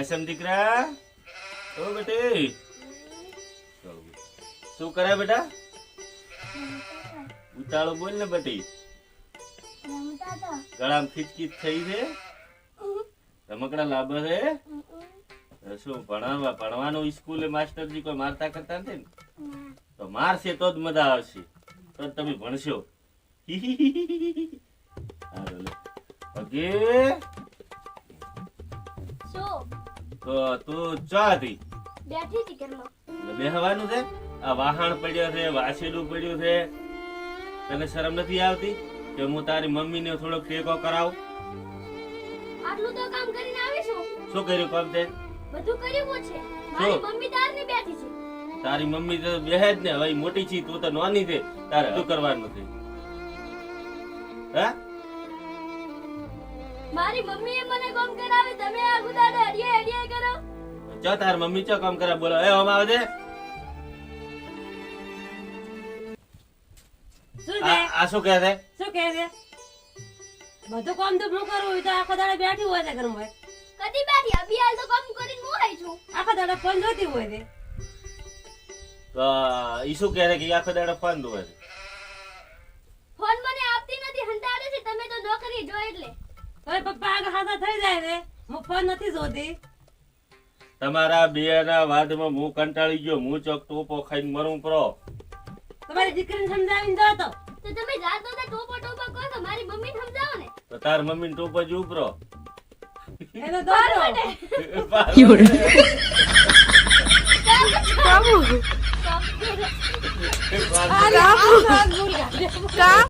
SM દીકરા? ઓ બેટી. શું કરે બેટા? ઉતાળો બોલ ને બેટી. ગળામાં ખીચકીચ થઈ છે? રમકડા લાભ છે? શું, ભણવા, ભણવાનું સ્કૂલે માસ્ટરજી કોઈ મારતા કરતા નથી ને? તો મારશે તો જ મજા આવશે. તો જ તમે ભણશો. ઓકે શું તો તું ચા હતી બેઠી હતી ઘરમાં. બેહવાનું છે? આ વાહણ પડ્યો છે વાસેડું પડ્યું છે. તને શરમ નથી આવતી કે હું તારી મમ્મીને થોડોક ટેકો કરાવું? આટલું તો કામ કરીને આવી છું? શું કર્યું કામ તે બધું કર્યું છે મારી મમ્મી તારની બેઠી છે. તારી મમ્મી તો બેહે જ ને. હવે મોટી છી તું તો નાની છે. તારે શું કરવાનું છે? હા? મારી મમ્મીએ મને કામ કરાવે તમે આ ચો તાર મમ્મી ચો કામ કરે બોલો. એ ઓમ આવજે. શું આ આ શું કહે છે? શું કહે છે? બધું કામ તો હું કરું હોય તો આખો દાડે બેઠી હોય છે ઘરમાં. કદી બેઠી? અભી હાલ તો કામ કરીને હું આવી છું. આખો દાડે ફોન જોતી હોય છે. તો ઈ શું કહે છે કે આખો દાડો ફોન જોવે છે? ફોન મને આપતી નથી હંતાડે છે. તમે તો નોકરી જો એટલે. હવે પપ્પા આગળ હાથા થઈ જાય છે હું ફોન નથી જોતી. તમારા બેના વાદમાં હું કંટાળી ગયો હું ચોક ટોપો ખાઈને મરું પરો તમારી દીકરીને સમજાવીને દો તો તો તમે જાતો ને ટોપો ટોપો કહો તો મારી મમ્મી સમજાવો ને તો તાર મમ્મી ટોપો જ ઉપરો એનો દોરો ભૂલ કાઢે.